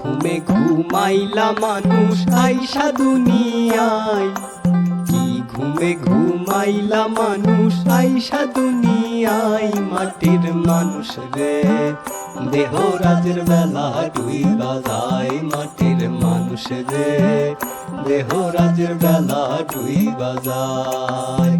ঘুমে ঘুমাইলা মানুষ আইসা দুনিয়ায়। কি ঘুমে ঘুমাইলা মানুষ আইসা দুনিয়ায়? মাটির মানুষ রে, দেহ রাজের বেলা ডুই বাজায় মাটির মানুষ রে, দেহ রাজের বেলা ডুই বাজায়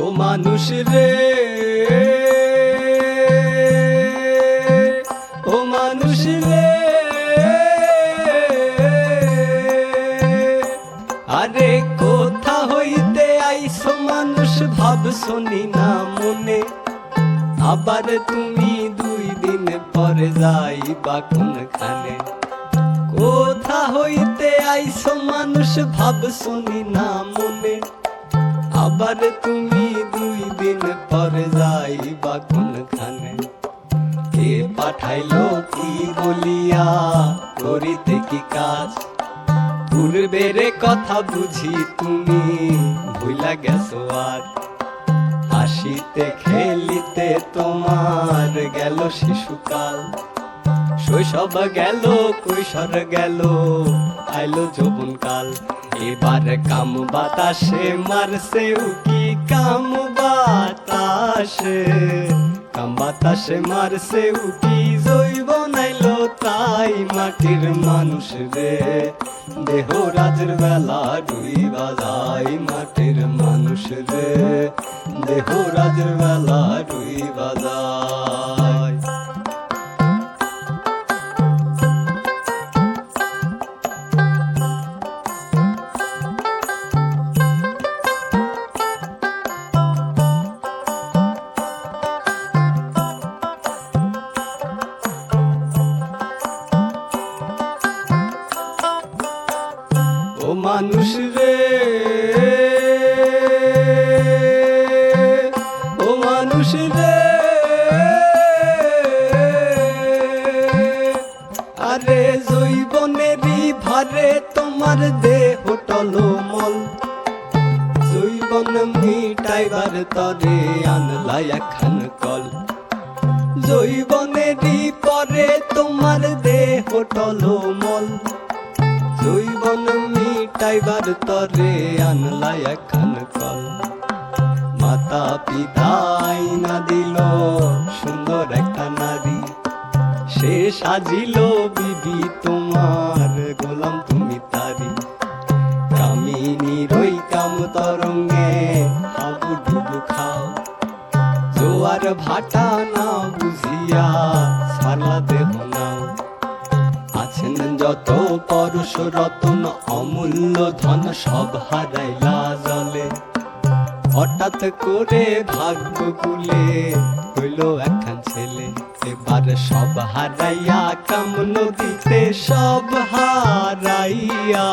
ও মানুষ রে। ও মানুষ রে। আরে কোথা হইতে আইসো মানুষ, ভাব শুনি না মনে। আবার তুমি দুই দিন পরে যাইবা কোনখানে? কোথা হইতে আইসো মানুষ, ভাব শুনি না মনে। আবার তুমি দুই দিন পরে যাইবা কোনখানে? কে পাঠাইলো কি বলিয়া, করিতে কি কাজ? পূর্বের কথা বুঝি তুমি ভুলা গেছো আর। হাসিতে খেলিতে তোমার গেল শিশুকাল। শৈশব গেল, কৈশোর গেল। আইলো যৌবন কাল এবার কাম বাতাসে মারছে উকি, কাম বাতাসে। কাম বাতাসে মারছে উকি, জৈব নাইলো তাই মাটির মানুষ রে। দেহ রাজের বেলা ডুই বাজাই মাটির মানুষ রে। দেহ রাজের বেলা ডুই বাজায় মানুষ রে। ও মানুষ রে। আরে জৈবনেরই ভারে তোমার দেহ টলমল। জৈবন মিটাইবার তরে আনলাই একখান কল। জৈবনেরই পরে তোমার দেহ টলমল। জৈবন মিটাইবার তরে আনলা একখান কল মাতা পিতাই না দিল সুন্দর একটা নারী। সে সাজিল বিবি তোমার গোলাম তুমি তারি। কামিনী রই কাম তরঙ্গে হাবু ডুবু খাও। জোয়ার ভাটা পরশ রতন অমূল্য ধন সব হারাইলা জলে হঠাৎ করে ভাগ্য কুলে হইল একখান ছেলে। এবার সব হারাইয়া কাম নদীতে সব হারাইয়া।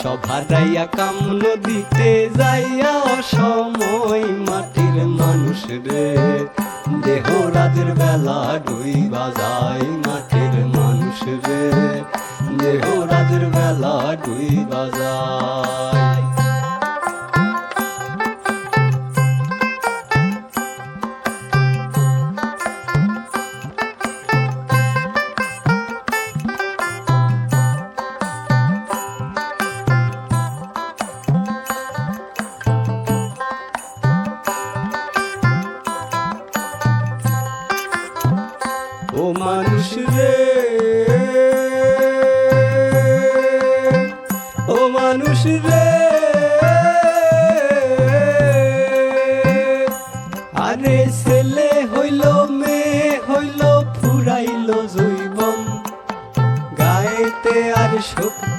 সব হারাইয়া কাম নদীতে যাইয়া সময় মাটির মানুষ রে। দেহ রাজের বেলা ডুই বাজাই মাটির মানুষ রে। দেহ রাজের বেলা ডুই বাজাই ও মানুষ রে মানুষ রে। আরে ছেলে হইল মেয়ে হইল ফুরাইল জৈবন গায়েতে আর না